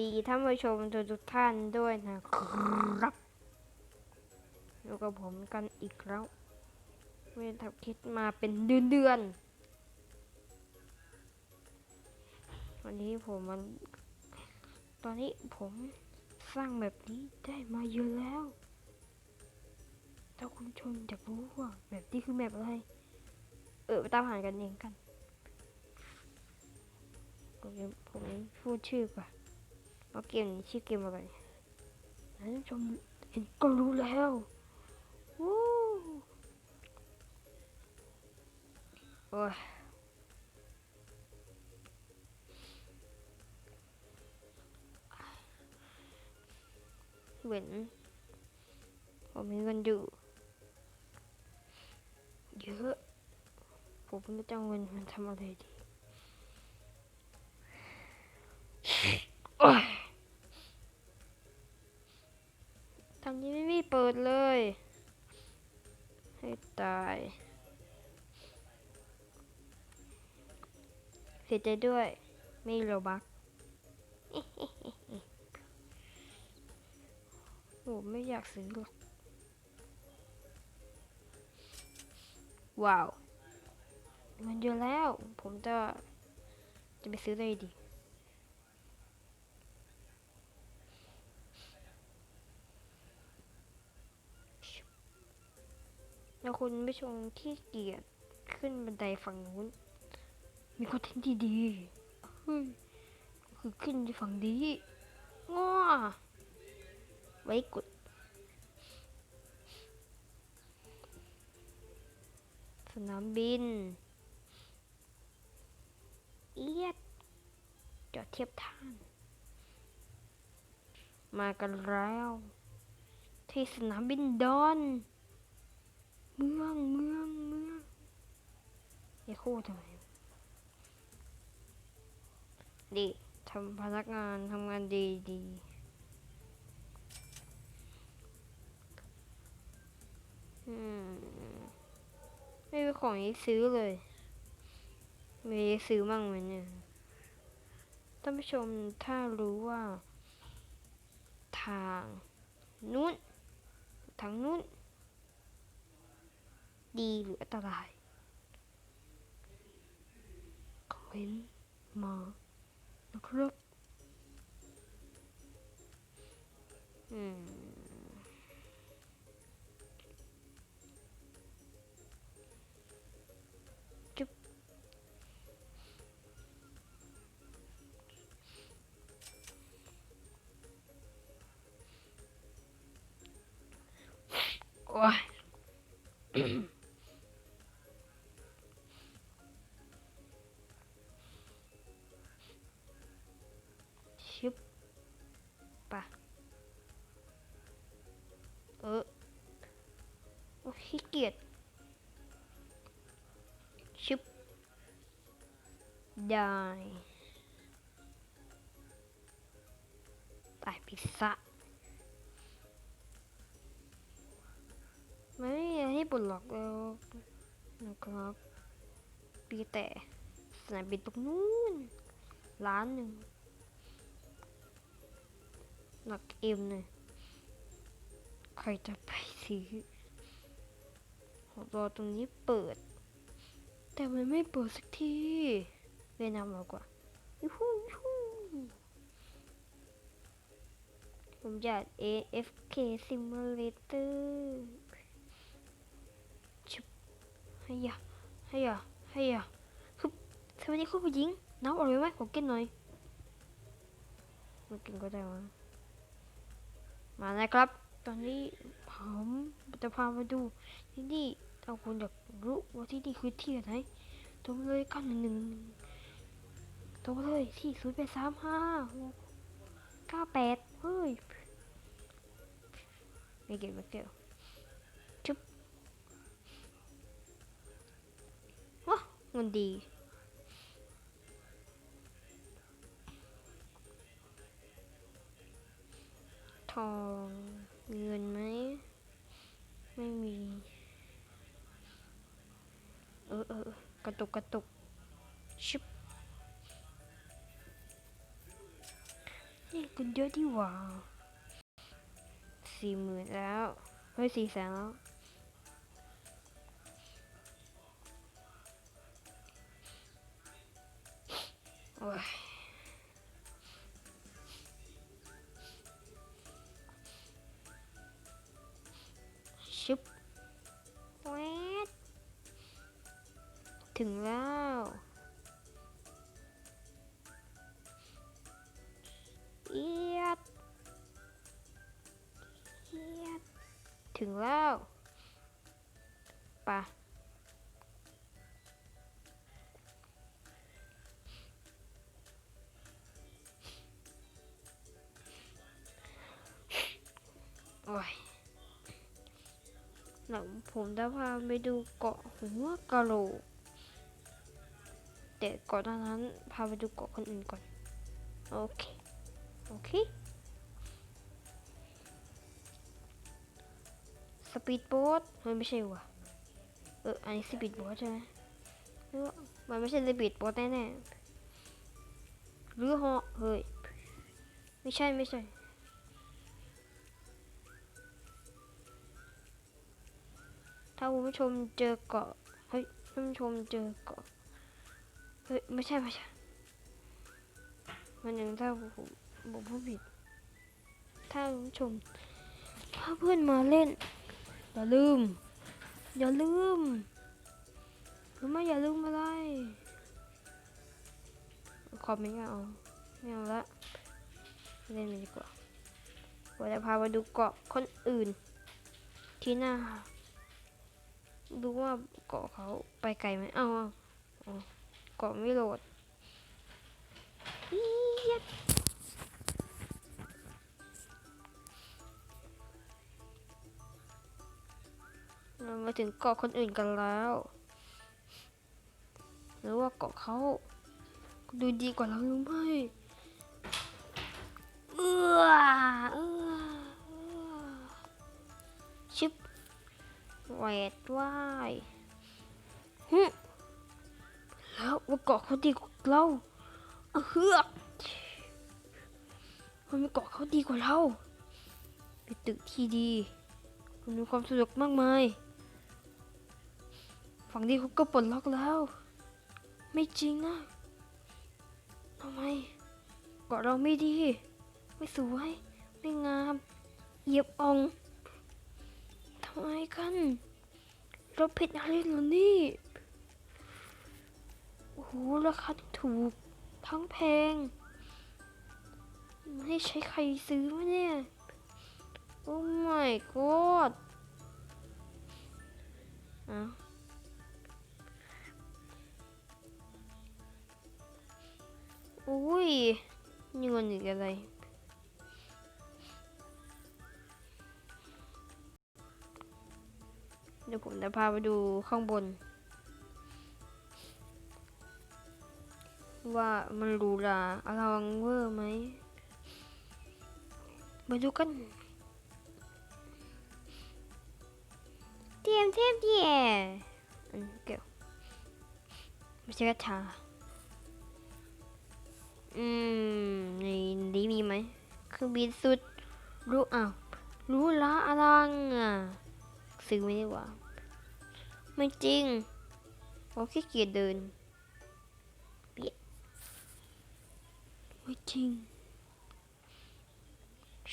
ดีท่านผู้ชมทุกท่านด้วยนะครับอยู่กับผมกันอีกแล้วไม่ได้ทำคลิปมาเป็นเดือนๆวันนี้ผมมัน ตอนนี้ผมสร้างแบบนี้ได้มาเยอะแล้ว ถ้าคุณผู้ชมอยากรู้ว่าแบบนี้คือแบบอะไร เออไปตามหากันเองกัน ผมผมพูดชื่อก่อน ว่าเกมนี้ชื่อเกมอะไรท่านชมเห็นก็รู้แล้ววู้โอ้ยเหมือนผมมีเงินอยู่เยอะผมไม่จะเอาเงินมันทำอะไรดี เปิดเลย ให้ตายเสียใจด้วย ไม่โรบักผมไม่อยากซื้อหรอก ว้าว มันเยอะแล้ว ผมจะ จะไปซื้ออะไรดี แล้วคุณผู้ชมที่เกียจขึ้นบันไดฝั่งนู้น มีคอนเทนต์ดีๆเฮ้ยคือขึ้นที่ฝั่งนี้ง้อไว้กดสนามบิน เอียดจอดเทียบท่าน มากันแล้ว ที่สนามบินดอน เมืองเมืองเมืองอย่าโคตรทำไมดีทำพนักงานทำงานดีดีอืมไม่มีของให้ซื้อเลยไม่ได้ซื้อมั่งไหมเนี่ยท่านผู้ชมถ้ารู้ว่า ทางนู้นทางนู้น ดีหรืออันตราย คอมเมนต์มานะครับอืมโอ้ย เกียจชิบได้ตายพิซซ่าไม่ให้ปลดล็อกแล้วนะครับปีแต่สนามบินตรงนู้นร้านหนึ่งหลักเอ็มเนี่ยใครจะไปซื้อ รอตรงนี้เปิด แต่มันไม่เปิดสักทีเวียนามเรากว่ายูฮูยูฮูผมอยาก AFK Simulator ให้ยะให้ยะให้ยะฮึบสวัสดีคุณผู้หญิงน้ำอร่อยไหมขอกินหน่อยไมากินก็ได้วะมานะครับ ตอนนี้ผมจะพามาดูที่นี่ ถ้าคุณอยากรู้ว่าที่นี่คือที่ไหนโทรเลยเก้าหนึ่งหนึ่งโทรเลยที่ศูนย์แปดสามห้าเก้าแปดเฮ้ยไม่เก็บไม่เก็บเงินดีทองเงินไหมไม่มี ออเออเออกระตุกกระตุกชิบนี่กันเยอะที่หว่าสี่หมื่นแล้วเฮ้ยสี่แสนแล้วโอ้ยชุบ ถึงแล้ว เอียด เอียด ถึงแล้วป่ะโอ้ยหลังผมจะพาไปดูเกาะหัวกะโหลก แต่ก่อนนั้นพาไปดูเกาะคนอื่นก่อน โอเค โอเค สปีดโบ๊ทเฮ้ยไม่ใช่วะเออ อันนี้สปีดโบ๊ทใช่ไหมหรือมันไม่ใช่สปีดโบ๊ทแน่ๆหรือเหาะเฮ้ย ไม่ใช่ไม่ใช่ถ้าคุณผู้ชมเจอเกาะ เฮ้ย คุณผู้ชมเจอเกาะ เฮ้ยไม่ใช่ไม่ใช่ มันยังถ้าผมบผู้ผิด ถ้าคุณผู้ชม ถ้าเพื่อนมาเล่น อย่าลืม อย่าลืมหรือไม่อย่าลืมอะไรขอมไม่เอาไม่เอาละเล่นไปดีกว่าว่าจะพาไปดูเกาะคนอื่น ที่หน้าดูว่าเกาะเขาไปไกลไหมเอาเอา เอาเกาะไม่โหลดอี๊ยดเรามาถึงเกาะคนอื่นกันแล้ว หรือว่าเกาะเขาดูดีกว่าเราหรือไม่เอื้อเอื้อเอื้อชิบแหวดว่ายฮึ แล้วว่าเกาะเขาดีกว่าเราเอาเฮือกมันมีเกาะเขาดีกว่าเราเป็นตึกที่ดีมันมีความสะดวกมากมายฝั่งนี้เขาก็ปลดล็อกแล้ว ไม่จริงนะทำไมเกาะเราไม่ดี ไม่สวย ไม่งามเหยียบอ่องทำไมกัน เราผิดอะไรหรอนี่ หูราคาถูกทั้งแพงไม่ใช้ใครซื้อวะเนี่ย โอ้ my god อ้าวอุ้ยนี่เงินอีกอะไรเดี๋ยวผมจะพาไปดูข้างบน ว่ามันหรูหราอลังเวอร์ไหมมาดูกันเทียมเทียมเทียมอันเกี่ยวไม่ใช่กระชาอืมในนี้มีไหมเครื่องบินสุดหรู้อ้าวหรู้ละอลังอะซื้อไม่ได้ว่าไม่จริงผมขี้เกียจเดินเปียก ไม่จริง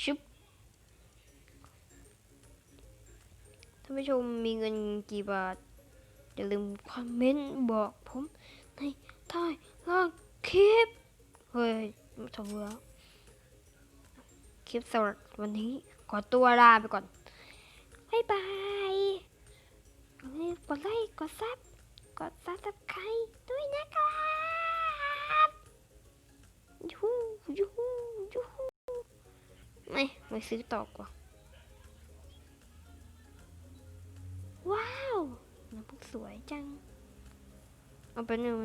ชุบท่านผู้ชมมีเงินกี่บาท อย่าลืมคอมเมนต์บอกผมในใต้ล่างคลิป เฮ้ยมาถึงแล้วคลิปสำหรับวันนี้ ขอตัวลาไปก่อน บ๊ายบายอย่าลืมกดไลค์กดซับกดซับสไครต์ด้วยนะครับ ยูฮูยูฮูยูฮูไม่ไม่ซื้อต่อกว่า ว้าวน้ำพุสวยจัง เอาไปหนึ่ง